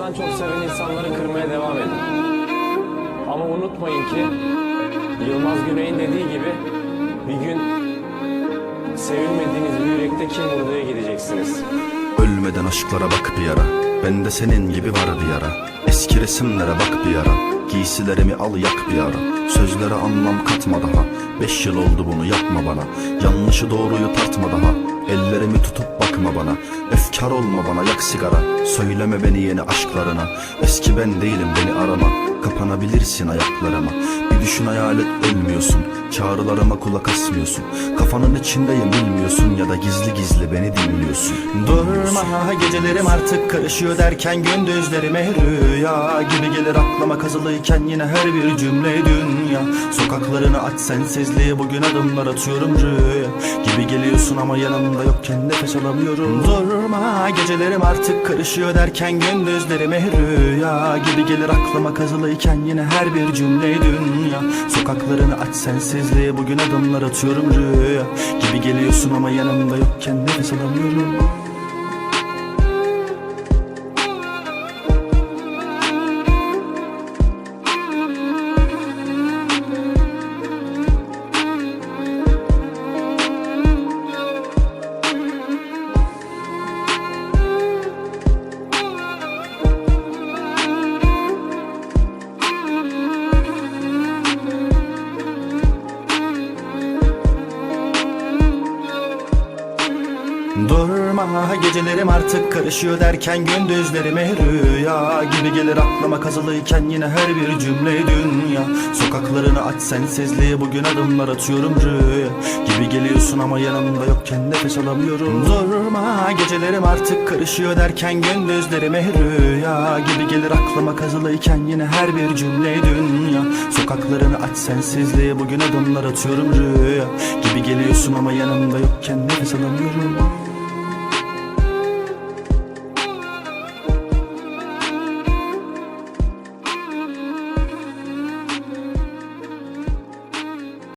Kendinizden çok seven insanları kırmaya devam edin. Ama unutmayın ki Yılmaz Güney'in dediği gibi bir gün sevilmediğiniz bir yürekte kim vurduya gideceksiniz. Ölmeden aşklara bak bir ara Bende senin gibi var bir yara Eski resimlere bak bir ara Giysilerimi al yak bir ara. Sözlere anlam katma daha. Beş yıl oldu bunu yapma bana. Yanlışı doğruyu tartma daha. Ellerimi tutup bakma bana. Efkar olma bana yak sigara. Söyleme beni yeni aşklarına. Eski ben değilim beni arama Kapanabilirsin ayaklarıma. Bir düşün hayal et ölmüyorsun. Çağrılarıma kulak asmıyorsun. Kafanın içindeyim bilmiyorsun. Ya da gizli gizli beni dinliyorsun. Durma gecelerim artık karışıyor derken Gündüzlerime rüya gibi gelir aklıma kazılıyken Yine her bir cümle dünya. Sokaklarını aç sensizliği bugün adımlar atıyorum rüya Gibi geliyorsun ama yanımda yokken nefes alamıyorum. Durma gecelerim artık karışıyor derken Gündüzlerime rüya gibi gelir aklıma kazılıyken Yine her bir cümle dünya. Sokaklarını aç sensizliği bugün adımlar atıyorum rüya. Gibi geliyorsun ama yanımda yokken nefes alamıyorum Durma gecelerim artık karışıyor derken gündüzlerime rüya gibi gelir aklıma kazılıyken yine her bir cümle dünya. Sokaklarını aç sensizliği bugün adımlar atıyorum rüya gibi geliyorsun ama yanımda yokken nefes alamıyorum. Durma gecelerim artık karışıyor derken gündüzlerime rüya gibi gelir aklıma kazılıyken yine her bir cümle dünya. Sokaklarını aç sensizliği bugün adımlar atıyorum rüya gibi geliyorsun ama yanımda yokken nefes alamıyorum